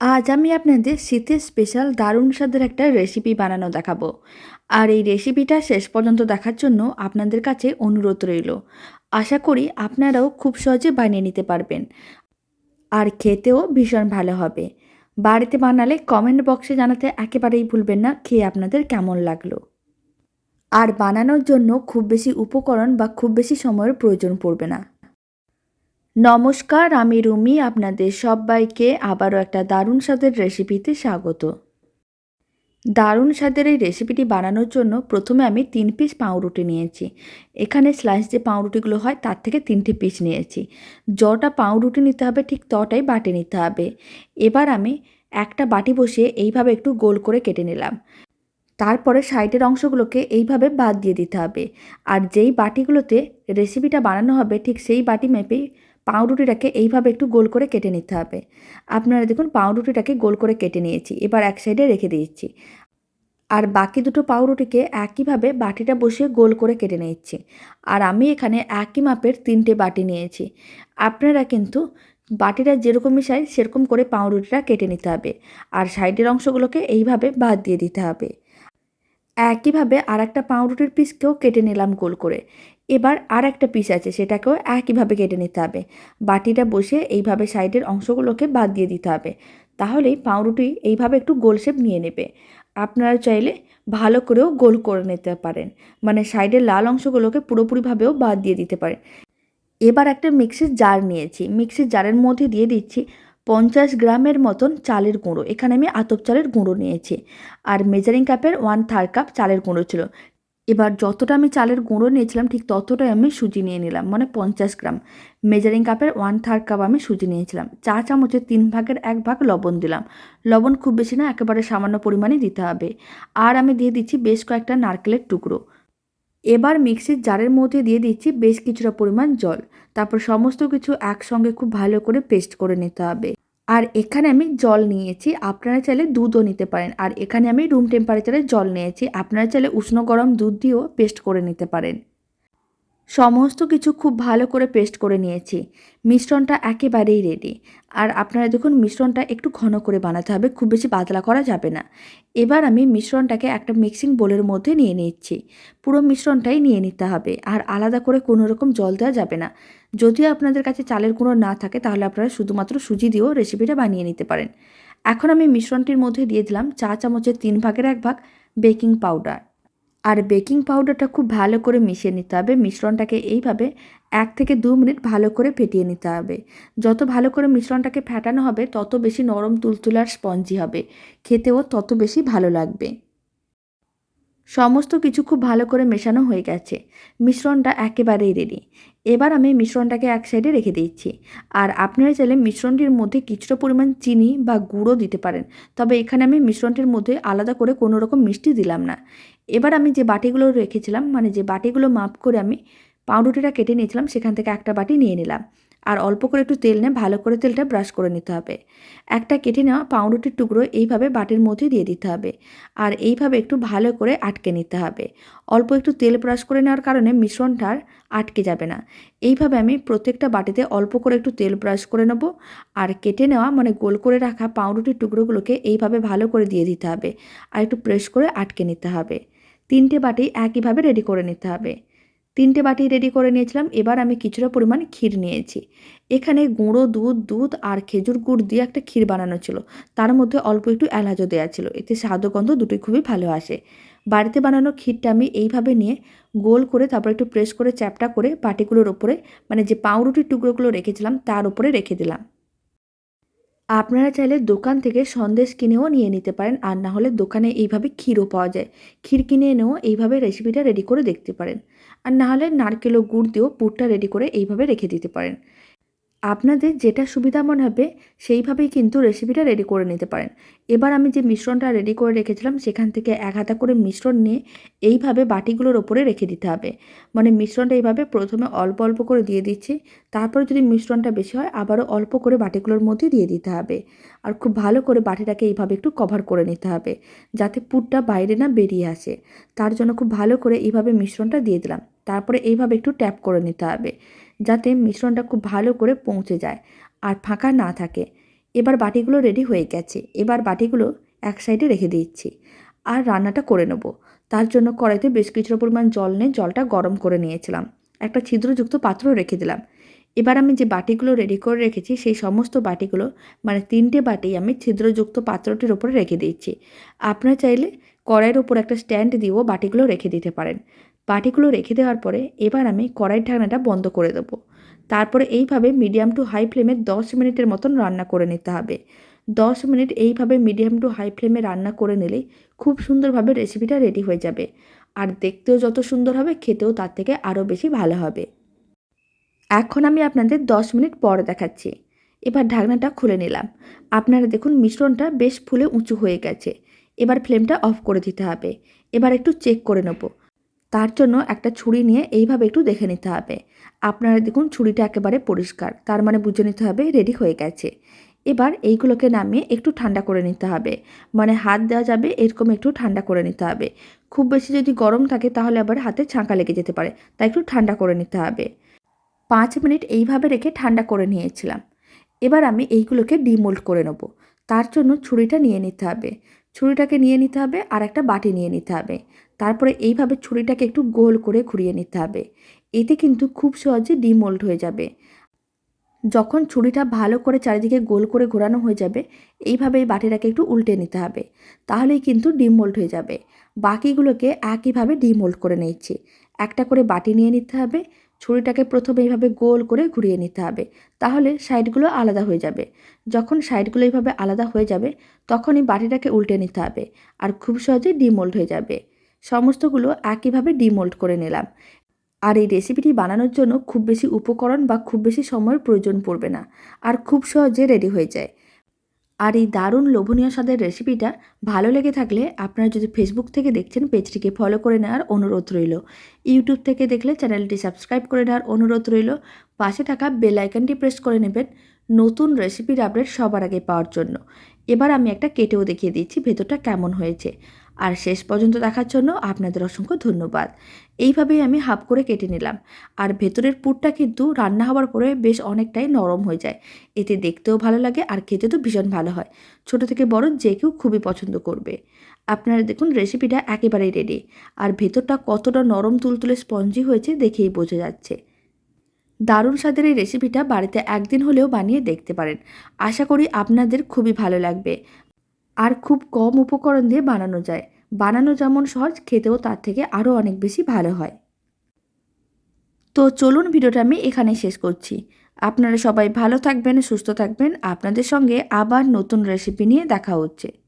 আজ আমি আপনাদের শীতের স্পেশাল দারুণ স্বাদের একটা রেসিপি বানানো দেখাবো। আর এই রেসিপিটা শেষ পর্যন্ত দেখার জন্য আপনাদের কাছে অনুরোধ রইল। আশা করি আপনারাও খুব সহজে বানিয়ে নিতে পারবেন। আর খেতেও ভীষণ ভালো হবে। বাড়িতে বানালে কমেন্ট বক্সে জানাতে একেবারেই ভুলবেন না, খেয়ে আপনাদের কেমন লাগল। আর বানানোর জন্য খুব বেশি উপকরণ বা খুব বেশি সময়ের প্রয়োজন পড়বে না। নমস্কার, আমি রুমি, আপনাদের সবাইকে আবারও একটা দারুণ স্বাদের রেসিপিতে স্বাগত। দারুণ স্বাদের এই রেসিপিটি বানানোর জন্য প্রথমে আমি তিন পিস পাউরুটি নিয়েছি। এখানে স্লাইস যে পাউরুটিগুলো হয়, তার থেকে তিনটি পিস নিয়েছি। যটা পাউরুটি নিতে হবে, ঠিক তটাই বাটি নিতে হবে। এবার আমি একটা বাটি বসিয়ে এইভাবে একটু গোল করে কেটে নিলাম। তারপরে সাইডের অংশগুলোকে এইভাবে বাদ দিয়ে দিতে হবে। আর যেই বাটিগুলোতে রেসিপিটা বানানো হবে, ঠিক সেই বাটি মেপেই পাউরুটিটাকে এইভাবে একটু গোল করে কেটে নিতে হবে। আপনারা দেখুন পাউরুটিটাকে গোল করে কেটে নিয়েছি, এবার এক সাইডে রেখে দিয়েছি। আর বাকি দুটো পাউরুটিকে একইভাবে বাটিটা বসিয়ে গোল করে কেটে নিচ্ছি আর আমি এখানে একই মাপের তিনটে বাটি নিয়েছি। আপনারা কিন্তু বাটিটা যেরকমই সাইজ সেরকম করে পাউরুটিটা কেটে নিতে হবে। আর সাইডের অংশগুলোকে এইভাবে বাদ দিয়ে দিতে হবে। একইভাবে আর একটা পাউরুটির পিসকেও কেটে নিলাম গোল করে। এবার আর একটা পিস আছে, সেটাকেও একইভাবে কেটে নিতে হবে। বাটিটা বসে এইভাবে সাইডের অংশগুলোকে বাদ দিয়ে দিতে হবে। তাহলেই পাউরুটি এইভাবে একটু গোল শেপ নিয়ে নেবে। আপনারা চাইলে ভালো করেও গোল করে নিতে পারেন। মানে সাইডের লাল অংশগুলোকে পুরোপুরিভাবেও বাদ দিয়ে দিতে পারেন। এবার একটা মিক্সির জার নিয়েছি। মিক্সির জারের মধ্যে দিয়ে দিচ্ছি পঞ্চাশ গ্রামের মতন চালের গুঁড়ো। এখানে আমি আতপ চালের গুঁড়ো নিয়েছি। আর মেজারিং কাপের ওয়ান থার্ড কাপ চালের গুঁড়ো ছিল। এবার যতটা আমি চালের গুঁড়ো নিয়েছিলাম, ঠিক ততটাই আমি সুজি নিয়ে নিলাম মানে পঞ্চাশ গ্রাম। মেজারিং কাপের ওয়ান থার্ড কাপ আমি সুজি নিয়েছিলাম। চা চামচের তিন ভাগের এক ভাগ লবণ দিলাম। লবণ খুব বেশি না, একেবারে সামান্য পরিমাণে দিতে হবে। আর আমি দিয়ে দিচ্ছি বেশ কয়েকটা নারকেলের টুকরো। এবার মিক্সির জারের মধ্যে দিয়ে দিচ্ছি বেশ কিছুটা পরিমাণ জল। তারপর সমস্ত কিছু একসঙ্গে খুব ভালো করে পেস্ট করে নিতে হবে। আর এখানে আমি জল নিয়েছি। আপনারা চাইলে দুধও নিতে পারেন। আর এখানে আমি রুম টেম্পারেচারে জল নিয়েছি। আপনারা চাইলে উষ্ণ গরম দুধ দিয়েও পেস্ট করে নিতে পারেন। সমস্ত কিছু খুব ভালো করে পেস্ট করে নিয়েছি। মিশ্রণটা একেবারেই রেডি আর আপনারা দেখুন, মিশ্রণটা একটু ঘন করে বানাতে হবে, খুব বেশি পাতলা করা যাবে না। এবার আমি মিশ্রণটাকে একটা মিক্সিং বোলের মধ্যে নিয়ে নিচ্ছি। পুরো মিশ্রণটাই নিয়ে নিতে হবে। আর আলাদা করে কোনো রকম জল দেওয়া যাবে না। যদিও আপনাদের কাছে চালের গুঁড়ো না থাকে, তাহলে আপনারা শুধুমাত্র সুজি দিয়েও রেসিপিটা বানিয়ে নিতে পারেন। এখন আমি মিশ্রণটির মধ্যে দিয়ে দিলাম চা চামচের তিন ভাগের এক ভাগ বেকিং পাউডার আর বেকিং পাউডারটা খুব ভালো করে মিশিয়ে নিতে হবে। মিশ্রণটাকে এইভাবে এক থেকে দু মিনিট ভালো করে ফেটিয়ে নিতে হবে। যত ভালো করে মিশ্রণটাকে ফেটানো হবে, তত বেশি নরম তুলতুলার স্পঞ্জি হবে। খেতেও তত বেশি ভালো লাগবে। সমস্ত কিছু খুব ভালো করে মেশানো হয়ে গেছে। মিশ্রণটা একেবারেই রেডি এবার আমি মিশ্রণটাকে এক সাইডে রেখে দিচ্ছি। আর আপনারা চাইলে মিশ্রণটির মধ্যে কিছুটা পরিমাণ চিনি বা গুঁড়ো দিতে পারেন। তবে এখানে আমি মিশ্রণটির মধ্যে আলাদা করে কোনো রকম মিষ্টি দিলাম না। এবার আমি যে বাটিগুলো রেখেছিলাম মানে যে বাটিগুলো মাপ করে আমি পাউরুটিটা কেটে নিয়েছিলাম, সেখান থেকে একটা বাটি নিয়ে নিলাম। আর অল্প করে একটু তেল নিয়ে ভালো করে তেলটা ব্রাশ করে নিতে হবে। একটা কেটে নেওয়া পাউরুটির টুকরো এইভাবে বাটির মধ্যে দিয়ে দিতে হবে আর এইভাবে একটু ভালো করে আটকে নিতে হবে। অল্প একটু তেল ব্রাশ করে নেওয়ার কারণে মিশ্রণটা আর আটকে যাবে না। এইভাবে আমি প্রত্যেকটা বাটিতে অল্প করে একটু তেল ব্রাশ করে নেব আর কেটে নেওয়া মানে গোল করে রাখা পাউরুটির টুকরোগুলোকে এইভাবে ভালো করে দিয়ে দিতে হবে আর একটু প্রেস করে আটকে নিতে হবে। তিনটে বাটি একইভাবে রেডি করে নিতে হবে। তিনটে বাটি রেডি করে নিয়েছিলাম। এবার আমি কিছুটা পরিমাণ ক্ষীর নিয়েছি। এখানে গুঁড়ো, দুধ দুধ আর খেজুর গুড় দিয়ে একটা ক্ষীর বানানো ছিল। তার মধ্যে অল্প একটু এলাচও দেওয়া ছিল। এতে স্বাদ গন্ধ দুটোই খুবই ভালো আসে। বাড়িতে বানানো ক্ষীরটা আমি এইভাবে নিয়ে গোল করে তারপর একটু প্রেস করে চ্যাপটা করে বাটিগুলোর ওপরে মানে যে পাউরুটির টুকরোগুলো রেখেছিলাম, তার উপরে রেখে দিলাম। আপনারা চাইলে দোকান থেকে সন্দেশ কিনেও নিয়ে নিতে পারেন, আর না হলে দোকানে এইভাবে ক্ষীরও পাওয়া যায়। ক্ষীর কিনে এনেও এইভাবে রেসিপিটা রেডি করে দেখতে পারেন। আর না হলে নারকেল ও গুড় দিয়েও পুরটা রেডি করে এইভাবে রেখে দিতে পারেন। আপনাদের যেটা সুবিধা মনে হবে, সেইভাবেই কিন্তু রেসিপিটা রেডি করে নিতে পারেন। এবার আমি যে মিশ্রণটা রেডি করে রেখেছিলাম, সেখান থেকে এক হাতা করে মিশ্রণ নিয়ে এইভাবে বাটিগুলোর ওপরে রেখে দিতে হবে। মানে মিশ্রণটা এইভাবে প্রথমে অল্প অল্প করে দিয়ে দিচ্ছি, তারপরে যদি মিশ্রণটা বেশি হয়, আবারও অল্প করে বাটিগুলোর মধ্যে দিয়ে দিতে হবে। আর খুব ভালো করে বাটিটাকে এইভাবে একটু কভার করে নিতে হবে, যাতে পুরটা বাইরে না বেরিয়ে আসে। তার জন্য খুব ভালো করে এইভাবে মিশ্রণটা দিয়ে দিলাম। তারপরে এইভাবে একটু ট্যাপ করে নিতে হবে। যাতে মিশ্রণটা খুব ভালো করে পৌঁছে যায় আর ফাঁকা না থাকে। এবার বাটিগুলো রেডি হয়ে গেছে। এবার বাটিগুলো এক সাইডে রেখে দিচ্ছি। আর রান্নাটা করে নেব। তার জন্য কড়াইতে বেশ কিছুটা পরিমাণ জল নিয়ে জলটা গরম করে নিয়েছিলাম। একটা ছিদ্রযুক্ত পাত্র রেখে দিলাম। এবার আমি যে বাটিগুলো রেডি করে রেখেছি, সেই সমস্ত বাটিগুলো মানে তিনটে বাটি আমি ছিদ্রযুক্ত পাত্রটির ওপরে রেখে দিচ্ছি। আপনারা চাইলে কড়াইয়ের ওপর একটা স্ট্যান্ড দিয়েও বাটিগুলো রেখে দিতে পারেন। বাটিগুলো রেখে দেওয়ার পরে এবার আমি কড়াইয়ের ঢাকনাটা বন্ধ করে দেবো। তারপরে এইভাবে মিডিয়াম টু হাই ফ্লেমে দশ মিনিটের মতন রান্না করে নিতে হবে। দশ মিনিট এইভাবে মিডিয়াম টু হাই ফ্লেমে রান্না করে নিলেই খুব সুন্দরভাবে রেসিপিটা রেডি হয়ে যাবে। আর দেখতেও যত সুন্দর হবে, খেতেও তার থেকে আরও বেশি ভালো হবে। এখন আমি আপনাদের দশ মিনিট পরে দেখাচ্ছি। এবার ঢাকনাটা খুলে নিলাম। আপনারা দেখুন মিশ্রণটা বেশ ফুলে উঁচু হয়ে গেছে। এবার ফ্লেমটা অফ করে দিতে হবে। এবার একটু চেক করে নেব। তার জন্য একটা ছুরি নিয়ে এইভাবে একটু দেখে নিতে হবে। আপনারা দেখুন ছুরিটা একেবারে পরিষ্কার, তার মানে বুঝে নিতে হবে রেডি হয়ে গেছে। এবার এইগুলোকে নামিয়ে একটু ঠান্ডা করে নিতে হবে মানে হাত দেওয়া যাবে এরকম একটু ঠান্ডা করে নিতে হবে। খুব বেশি যদি গরম থাকে তাহলে আবার হাতে ছাঁকা লেগে যেতে পারে, তাই একটু ঠান্ডা করে নিতে হবে। পাঁচ মিনিট এইভাবে রেখে ঠান্ডা করে নিয়েছিলাম। এবার আমি এইগুলোকে ডিমোল্ড করে নেব। তার জন্য ছুরিটা নিয়ে নিতে হবে। ছুরিটাকে নিয়ে নিতে হবে আর একটা বাটি নিয়ে নিতে হবে। তারপরে এইভাবে ছুরিটাকে একটু গোল করে ঘুরিয়ে নিতে হবে। এতে কিন্তু খুব সহজে ডিমোল্ড হয়ে যাবে। যখন ছুরিটা ভালো করে চারিদিকে গোল করে ঘোরানো হয়ে যাবে, এইভাবে এই বাটিটাকে একটু উল্টে নিতে হবে। তাহলেই কিন্তু ডিমোল্ড হয়ে যাবে। বাকিগুলোকে একইভাবে ডিমোল্ড করে নিচ্ছি একটা করে বাটি নিয়ে নিতে হবে ছুরিটাকে প্রথমে এইভাবে গোল করে ঘুরিয়ে নিতে হবে। তাহলে সাইডগুলো আলাদা হয়ে যাবে। যখন সাইডগুলো এইভাবে আলাদা হয়ে যাবে, তখনই বাটিটাকে উল্টে নিতে হবে আর খুব সহজে ডিমোল্ড হয়ে যাবে। সমস্তগুলো একইভাবে ডিমোল্ড করে নিলাম। আর এই রেসিপিটি বানানোর জন্য খুব বেশি উপকরণ বা খুব বেশি সময়ের প্রয়োজন পড়বে না। আর খুব সহজে রেডি হয়ে যায়। আর এই দারুণ লোভনীয় স্বাদের রেসিপিটা ভালো লেগে থাকলে আপনারা যদি ফেসবুক থেকে দেখছেন, পেজটিকে ফলো করে নেওয়ার অনুরোধ রইল। ইউটিউব থেকে দেখলে চ্যানেলটি সাবস্ক্রাইব করে নেওয়ার অনুরোধ রইল। পাশে থাকা বেল প্রেস করে নেবেন নতুন রেসিপির আপডেট সবার আগে পাওয়ার জন্য। এবার আমি একটা কেটেও দেখিয়ে দিচ্ছি ভেতরটা কেমন হয়েছে। আর শেষ পর্যন্ত দেখার জন্য আপনাদের অসংখ্য ধন্যবাদ। এইভাবেই আমি হাফ করে কেটে নিলাম। আর ভেতরের পুরটা কিন্তু রান্না হওয়ার পরে বেশ অনেকটাই নরম হয়ে যায়। এতে দেখতেও ভালো লাগে আর খেতে তো ভীষণ ভালো হয়। ছোট থেকে বড় যে কেউ খুবই পছন্দ করবে। আপনারা দেখুন রেসিপিটা একেবারেই রেডি আর ভেতরটা কতটা নরম তুলতুলে স্পঞ্জি হয়েছে দেখেই বোঝা যাচ্ছে। দারুণ স্বাদের এই রেসিপিটা বাড়িতে একদিন হলেও বানিয়ে দেখতে পারেন। আশা করি আপনাদের খুবই ভালো লাগবে। আর খুব কম উপকরণ দিয়ে বানানো যায়। বানানো যেমন সহজ, খেতেও তার থেকে আরও অনেক বেশি ভালো হয়। তো চলুন ভিডিওটা আমি এখানে শেষ করছি। আপনারা সবাই ভালো থাকবেন, সুস্থ থাকবেন। আপনাদের সঙ্গে আবার নতুন রেসিপি নিয়ে দেখা হচ্ছে।